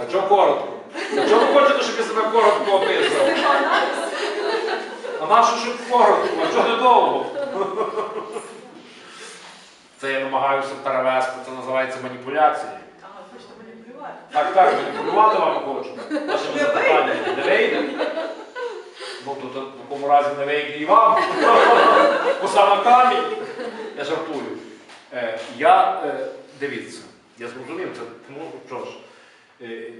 А чого коротко? А чого ви хочете, щоб я себе коротко описав? А нащо, щоб коротко? А чого не довго? Це я намагаюся перевести, це називається маніпулювати. Так, так, маніпулювати вам хочу. Вашими запитаннями. Не вийде? Ну, то, в такому разі не вийде і вам. Коса на камінь. Я жартую. Е, я, е, дивіться, я зрозумів це, ну що ж. Е,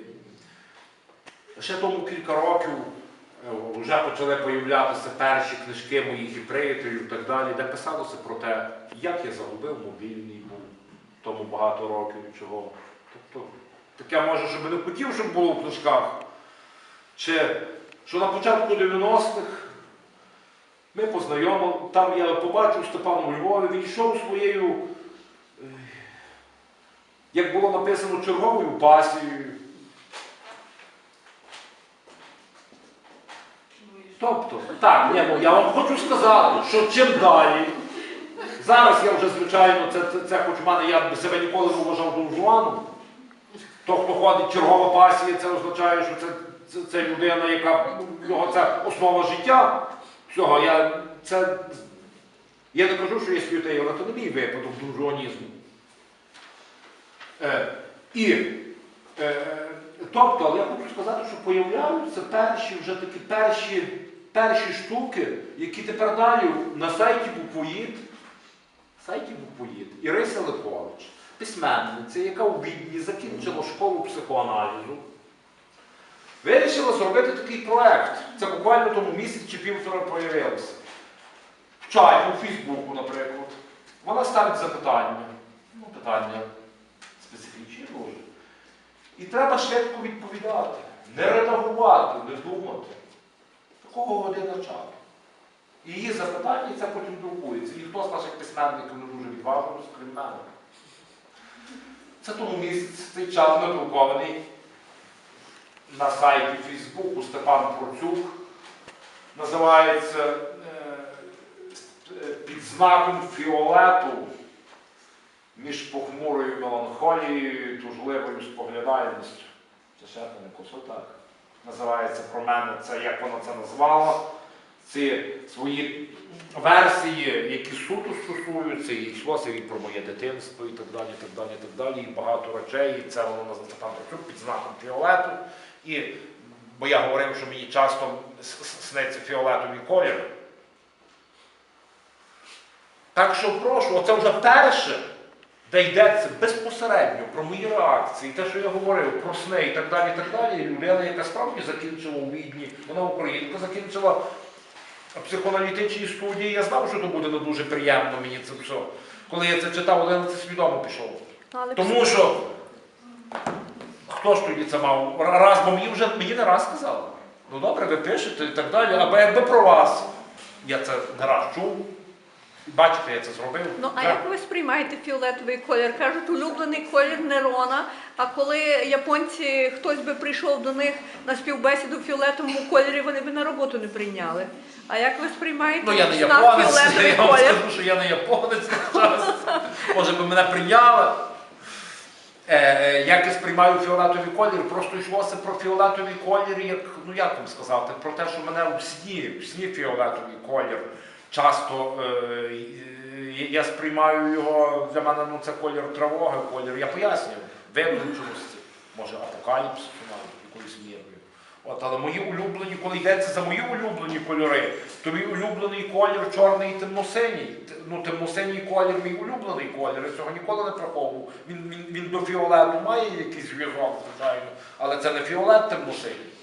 ще тому кілька років е, вже почали появлятися перші книжки моїх і приятелів і так далі, де писалося про те, як я загубив мобільний був тому багато років чого. Тобто, таке може, щоб не хотів, щоб було в книжках. Чи що на початку 90-х ми познайомили, там я побачив Степана у Львові, він йшов своєю, як було написано, черговою пасією. Тобто, так, ні, ну, я вам хочу сказати, що чим далі. Зараз я вже, звичайно, це, це, це хоч в мене, я б себе ніколи не вважав донжуаном. То, хто ходить чергова пасія, це означає, що це, це, це людина, яка його це основа життя. Всього, я, це, я не кажу, що я святий, але це не мій випадок донжуанізму. Е, і, е, тобто, але я хочу сказати, що появляються перші вже такі перші, перші штуки, які тепер далі на сайті Буквоїд, сайті Буквоїд, Ірися Липович, письменниця, яка у Відні закінчила школу психоаналізу, вирішила зробити такий проект. Це буквально тому місяць чи півтора появилося. В чаті, у Фейсбуку, наприклад. Вона ставить запитання. Ну, питання специфічні дуже. І треба швидко відповідати. Не редагувати, не думати. Такого година часу. Її запитання, і це потім друкується. Ніхто з наших письменників не дуже відважився, крім мене. Це тому місяць цей час надрукований на сайті Фейсбуку Степан Процюк. Називається е, під знаком фіолету між похмурою меланхолією і тужливою споглядаємістю. Це ще не косо так. Називається про мене це, як вона це назвала. Ці свої версії, які суто стосуються, і йшлося і про моє дитинство, і так далі, і так далі, і так далі, і багато речей. І це воно там під знаком фіолету. І, бо я говорив, що мені часто сниться фіолетовий колір. Так що прошу, оце вже перше, де йдеться безпосередньо про мої реакції, те, що я говорив, про сни і так далі, і так далі. Людина, яка справді закінчила у Відні, вона українка, закінчила психоаналітичні студії. Я знав, що це буде не дуже приємно мені це все. Коли я це читав, але я на це свідомо пішов. Але Тому що хто ж тоді це мав? Раз, бо мені вже мені не раз сказали. Ну добре, ви пишете і так далі, або якби про вас. Я це не раз чув. Бачите, я це зробив. Ну, а Так. як ви сприймаєте фіолетовий колір? Кажуть, улюблений колір Нерона. А коли японці хтось би прийшов до них на співбесіду в фіолетовому кольорі, вони б на роботу не прийняли. А як ви сприймаєте Ну я не японець, я вам скажу, що я не японець час. Може би мене прийняли. Е, е, як я сприймаю фіолетовий колір, просто йшлося про фіолетовий колір, як, ну як вам сказати, про те, що мене в сні, в сні фіолетовий колір. Часто е, е, я сприймаю його, для мене ну, це колір тривоги, колір, я пояснюю, виключеності, може апокаліпсису навіть якоюсь мірою. От, але мої улюблені, коли йдеться за мої улюблені кольори, то мій улюблений колір чорний і темно-синій. Ну, темно-синій колір мій улюблений колір, я цього ніколи не приховував. Він, він, він до фіолету має якийсь зв'язок, звичайно, але це не фіолет темно-синій.